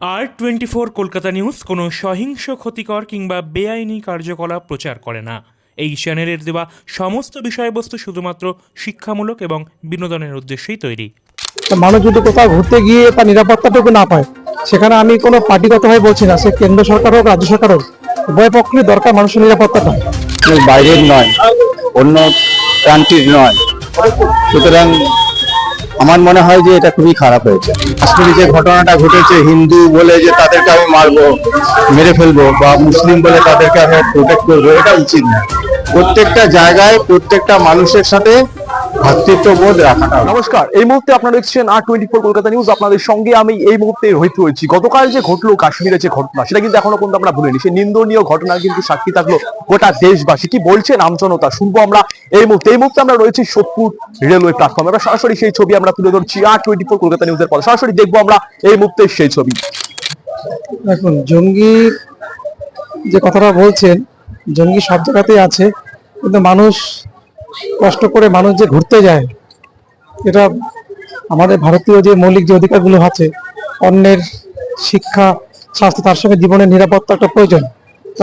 আর twenty four Kolkata news কোনো সহিংস ক্ষতিকর কিংবা বেআইনি কার্যকলাপ প্রচার করে না। এই চ্যানেলের দেওয়া সমস্ত বিষয়বস্তু শুধুমাত্র শিক্ষামূলক এবং বিনোদনের উদ্দেশ্যেই তৈরি। তা মানুষ যদি কোথাও ঘুরতে গিয়ে তার নিরাপত্তাটুকু না পায় সেখানে আমি কোনো পার্টিগত হয়ে বলছি না সে কেন্দ্র সরকার হোক রাজ্য সরকার হোক উভয় পক্ষের দরকার মানুষের নিরাপত্তাটা। বাইরের নয় অন্য কান্ট্রির নয়। সুতরাং আমার মনে হয় যে এটা খুবই খারাপ হয়েছে। কাশ্মীরে যে ঘটনাটা ঘটেছে, হিন্দু বলে যে তাদেরকে আমি মারবো, মেরে ফেলব, বা মুসলিম বলে তাদেরকে আমি প্রোটেক্ট করব, এটা উচিত না। প্রত্যেকটা জায়গায় প্রত্যেকটা মানুষের সাথে ভ্রাতৃত্ববোধ রাখাটা নমস্কার এই মুহূর্তে আপনারা দেখছেন আর টোয়েন্টি ফোর কলকাতা নিউজ আপনাদের সঙ্গে আমি এই মুহূর্তে রহিত হয়েছি। গতকাল যে ঘটলো কাশ্মীরে যে ঘটনা সেটা কিন্তু এখনও পর্যন্ত আমরা ভুলিনি। সেই নিন্দনীয় ঘটনার কিন্তু সাক্ষী থাকল গোটা দেশবাসী। কি বলছেন আমজনতা শুনব আমরা এই মুহূর্তে। এই মুহূর্তে আমরা রয়েছি সোদপুর রেলওয়ে প্ল্যাটফর্মে আমরা সরাসরি সেই ছবি আমরা তুলে ধরছি আর টোয়েন্টি ফোর কলকাতা নিউজের পর সরাসরি দেখব আমরা এই মুহূর্তে সেই ছবি। দেখুন জঙ্গি যে কথাটা বলছেন জঙ্গি সব জায়গাতেই আছে কিন্তু মানুষ কষ্ট করে মানুষ যে ঘুরতে যায়, এটা আমাদের ভারতীয় যে মৌলিক যে অধিকারগুলো আছে, অন্যের শিক্ষা, স্বাস্থ্য, তার সঙ্গে জীবনের নিরাপত্তা একটা প্রয়োজন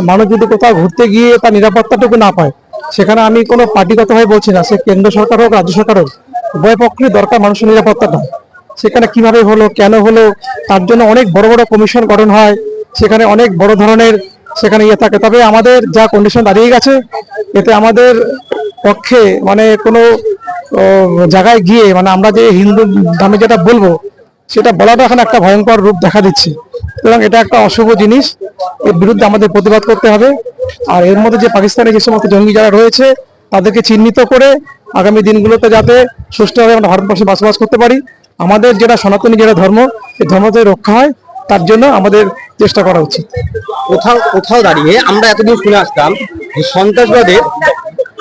মানুষ যদি কোথাও ঘুরতে গিয়ে তার নিরাপত্তাটুকু না পায়, সেখানে আমি কোনো পার্টিগত হয়ে বলছি না, সে কেন্দ্র সরকার হোক, রাজ্য সরকার হোক, উভয় পক্ষের দরকার মানুষের নিরাপত্তাটা। সেখানে কীভাবে হলো, কেন হলো, তার জন্য অনেক বড় বড় কমিশন গঠন হয়, সেখানে অনেক বড় ধরনের সেখানে ইয়ে থাকে। তবে আমাদের যা কন্ডিশন দাঁড়িয়ে গেছে, এতে আমাদের পক্ষে মানে কোনো জায়গায় গিয়ে মানে আমরা যে হিন্দু নামে যেটা বলব, সেটা বলাটা এখন একটা ভয়ঙ্কর রূপ দেখা দিচ্ছে। সুতরাং এটা একটা অশুভ জিনিস, এর বিরুদ্ধে আমাদের প্রতিবাদ করতে হবে। আর এর মধ্যে যে পাকিস্তানে যে সমস্ত জঙ্গি যারা রয়েছে, তাদেরকে চিহ্নিত করে আগামী দিনগুলোতে যাতে সুষ্ঠুভাবে আমরা ভারতবর্ষে বসবাস করতে পারি। আমাদের যেটা সনাতনী যেটা ধর্ম, এই ধর্মতে রক্ষা হয়, তার জন্য আমাদের চেষ্টা করা উচিত। কোথাও কোথাও দাঁড়িয়ে আমরা এতদিন শুনে আসতাম সন্ত্রাসবাদের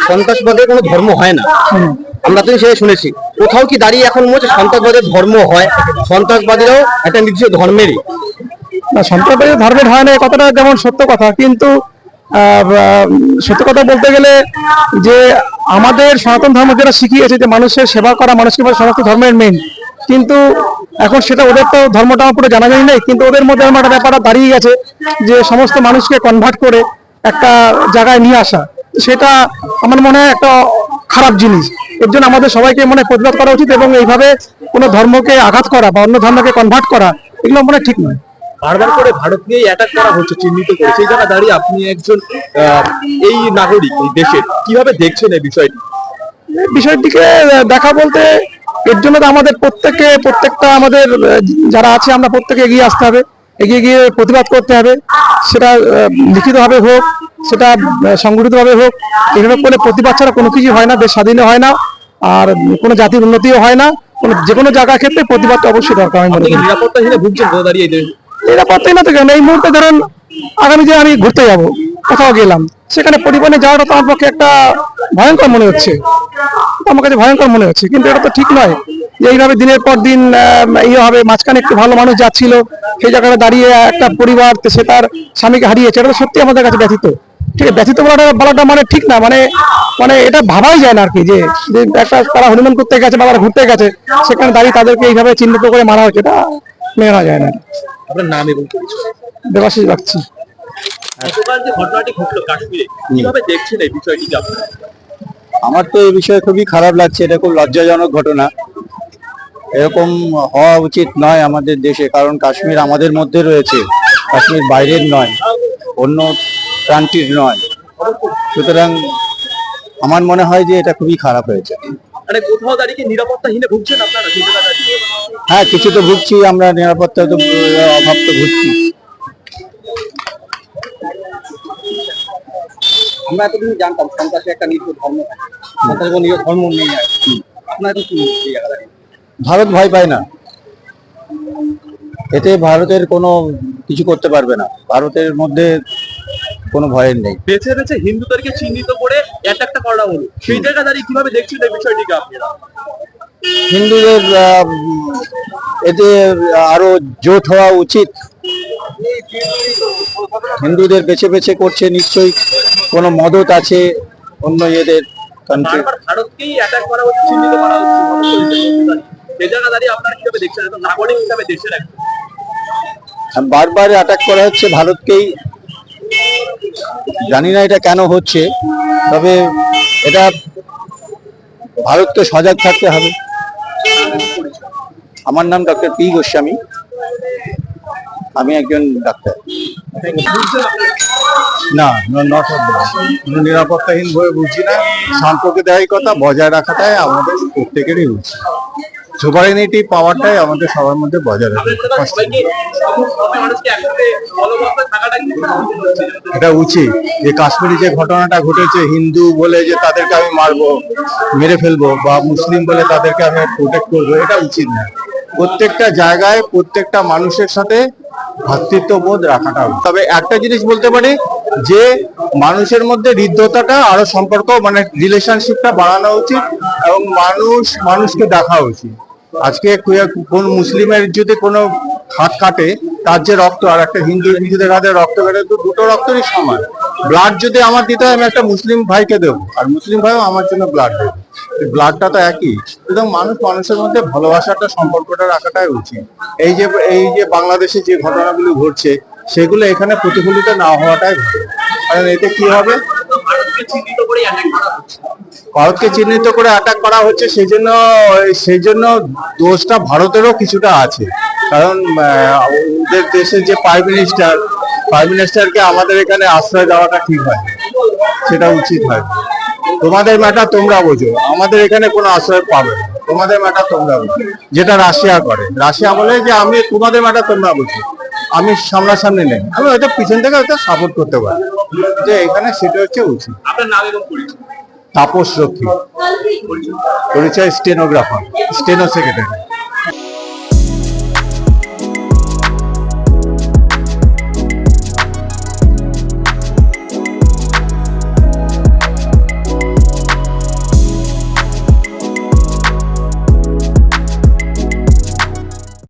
সন্ত্রাসবাদের কোনো ধর্ম হয় না। আমরা তো সেটা শুনেছি। কোথাও কি দাঁড়িয়ে এখন মনে হচ্ছে সন্ত্রাসবাদের ধর্ম হয়? সন্ত্রাসবাদীরাও একটা নির্দিষ্ট ধর্মেরই। না, সন্ত্রাসবাদী ধর্মের হয় না কথাটা যেমন সত্য কথা, কিন্তু সত্য কথা বলতে গেলে যে আমাদের সনাতন ধর্ম যেটা শিখিয়েছে যে মানুষের সেবা করা মানুষকে সমস্ত ধর্মের মেন কিন্তু এখন সেটা ওদের তো ধর্মটা পুরো জানা যায় নেই, কিন্তু ওদের মধ্যে আমার একটা ব্যাপারটা দাঁড়িয়ে গেছে যে সমস্ত মানুষকে কনভার্ট করে একটা জায়গায় নিয়ে আসা। সেটা আমার মনে হয় একটা খারাপ জিনিস। এর জন্য আমাদের সবাইকে মনে হয় প্রতিবাদ করা উচিত এবং এইভাবে কোনো ধর্মকে আঘাত করা বা অন্য ধর্মকে কনভার্ট করা এগুলো মনে ঠিক নয়। বারবার করে ভারতকেই অ্যাটাক করা হচ্ছে চিহ্নিত করে। সেই জায়গায় দাঁড়িয়ে আপনি একজন এই নাগরিক এই দেশের কীভাবে দেখছেন এই বিষয়টি? বিষয়টিকে দেখা বলতে এর জন্য তো আমাদের প্রত্যেককে প্রত্যেকটা আমাদের যারা আছে আমরা প্রত্যেকে এগিয়ে আসতে হবে। এগিয়ে গিয়ে প্রতিবাদ করতে হবে। সেটা লিখিতভাবে হোক সেটা সংগঠিতভাবে হোক এভাবে করে প্রতিবাদ ছাড়া কোনো কিছু হয় না দেশ স্বাধীন হয় না আর কোনো জাতির উন্নতিও হয় না কোনো যে কোনো জায়গার ক্ষেত্রে প্রতিবাদটা অবশ্যই দরকার মনে করি। দেশে? নিরাপত্তাই না তো কেন? এই মুহূর্তে ধরুন আগামী যে আমি ঘুরতে যাব কোথাও গেলাম সেখানে পরিবহনে যাওয়াটা তো আমার পক্ষে একটা ভয়ঙ্কর মনে হচ্ছে। আমার কাছে ভয়ঙ্কর মনে হচ্ছে কিন্তু এটা তো ঠিক নয় যে এইভাবে দিনের পর দিন ইয়ে হবে মাঝখানে একটু ভালো মানুষ যাচ্ছিল সেই জায়গাটা দাঁড়িয়ে একটা পরিবার সে তার স্বামীকে হারিয়েছে এটা তো সত্যি আমাদের কাছে ব্যথিত। ঠিক আছে ব্যথিত বলাটা বলাটা মানে ঠিক না মানে মানে এটা ভাবাই যায় না আর কি যে যে একটা তারা হনুমান করতে গেছে বা ঘুরতে গেছে সেখানে দাঁড়িয়ে তাদেরকে এইভাবে চিহ্নিত করে মারা হচ্ছে এটা মেনে নেওয়া যায় না। আপনার নাম এবং দেবাশিস রাখছি গতকাল যে ঘটনাটি ঘটলো কাশ্মীরে কীভাবে দেখছেন এই বিষয়টিকে আপনারা? আমার তো এই বিষয়ে খুবই খারাপ লাগছে এটা খুব লজ্জাজনক ঘটনা। এরকম হওয়া উচিত নয় আমাদের দেশে কারণ কাশ্মীর আমাদের মধ্যে রয়েছে কাশ্মীর বাইরের নয়। অন্য কান্ট্রির নয়। সুতরাং আমার মনে হয় যে এটা খুবই খারাপ হয়েছে। মানে কোথাও দাঁড়িয়ে কি নিরাপত্তাহীনে ভুগছেন আপনারা? হ্যাঁ কিছু তো ভুগছি আমরা নিরাপত্তা তো অভাব তো ভুগছি। আমরা এতদিন জানতাম সন্ত্রাসে একটা নির্দিষ্ট ধর্ম কোনো নিজ ধর্ম নেই আর। আপনার কি? ভারত ভয় পায় না। এতে ভারতের কোনো কিছু করতে পারবে না। ভারতের মধ্যে কোনো ভয়ের নেই। বেছে বেছে হিন্দুদেরকে চিহ্নিত করে অ্যাটাকটা করা হলো। সেই জায়গায় দাঁড়িয়ে কীভাবে দেখছেন এই বিষয়টিকে আপনারা? হিন্দুদের এতে আরও জোট হওয়া উচিত। হিন্দুদের বেছে বেছে করছে নিশ্চয়ই। কোনো মদত আছে অন্য এদের কান্ট্রি বারবার ভারতকেই অ্যাটাক করা হচ্ছে চিহ্নিত করা হচ্ছে সেই জায়গায় দাঁড়িয়ে আপনারা কীভাবে দেখছেন? নাগরিক হিসাবে দেশের একজন। বারবার অ্যাটাক করা হচ্ছে ভারতকেই জানি না এটা কেন হচ্ছে, তবে এটা ভারতকে সজাগ থাকতে হবে। আমার নাম ডক্টর পি গোস্বামী। আমি একজন ডাক্তার। না কোনো নিরাপত্তাহীন ভাবে বুঝছি না। সম্পর্কে দেওয়ার কথা, বজায় রাখাটাই আমাদের প্রত্যেকেরই উচিত। সুপারিনিটি পাওয়ারটাই আমাদের সবার মধ্যে বজায় রাখা। এটা উচিত। যে কাশ্মীরে যে ঘটনাটা ঘটেছে, হিন্দু বলে যে তাদেরকে আমি মারবো, মেরে ফেলব, বা মুসলিম বলে তাদেরকে আমি প্রোটেক্ট করব, এটা উচিত না। প্রত্যেকটা জায়গায় প্রত্যেকটা মানুষের সাথে ভ্রাতৃত্ববোধ রাখাটা। তবে একটা জিনিস বলতে পারি, যে মানুষের মধ্যে হৃদ্যতাটা আরও সম্পর্ক মানে রিলেশনশিপটা বাড়ানো উচিত, এবং মানুষ, মানুষকে দেখা উচিত। আজকে কোন মুসলিমের যদি কোনো হাত কাটে, তার যে রক্ত, আর একটা হিন্দু, হিন্দুদের হাতে রক্ত কাটে, তো দুটো রক্তরই সমান। ব্লাড যদি আমার দিতে হয়, আমি একটা মুসলিম ভাইকে দেবো, আর মুসলিম ভাইও আমার জন্য ব্লাড দেবে। ব্লাডটা তো একই। সুতরাং মানুষ, মানুষের মধ্যে ভালোবাসাটা, সম্পর্কটা রাখাটাই উচিত। এই যে এই যে বাংলাদেশে যে ঘটনাগুলো ঘটছে, সেগুলো এখানে প্রতিফলিত না হওয়াটাই ভালো। কারণ এতে কি হবে? ভারতকে চিহ্নিত করে অ্যাটাক করা হচ্ছে সেই জন্য সেই জন্য দোষটা ভারতেরও কিছুটা আছে। কারণ ওদের দেশের যে প্রাইম মিনিস্টার প্রাইম মিনিস্টারকে আমাদের এখানে আশ্রয় দেওয়াটা ঠিক হয়। সেটা উচিত হয় তোমাদের ম্যাটার তোমরা বোঝো। আমাদের এখানে কোনো আশ্রয় পাবে তোমাদের ম্যাটার তোমরা বোঝো। যেটা রাশিয়া করে। রাশিয়া বলে যে, আমি, তোমাদের ম্যাটার তোমরা বোঝো। আমি সামনাসামনি নেই। আমি হয়তো পিছন থেকে হয়তো সাপোর্ট করতে পারি। যে এখানে সেটা হচ্ছে উচিত। আপনার নাম এবং পরিচয়। তাপস রক্ষী। পরিচয় স্টেনোগ্রাফার স্টেনো সেক্রেটারি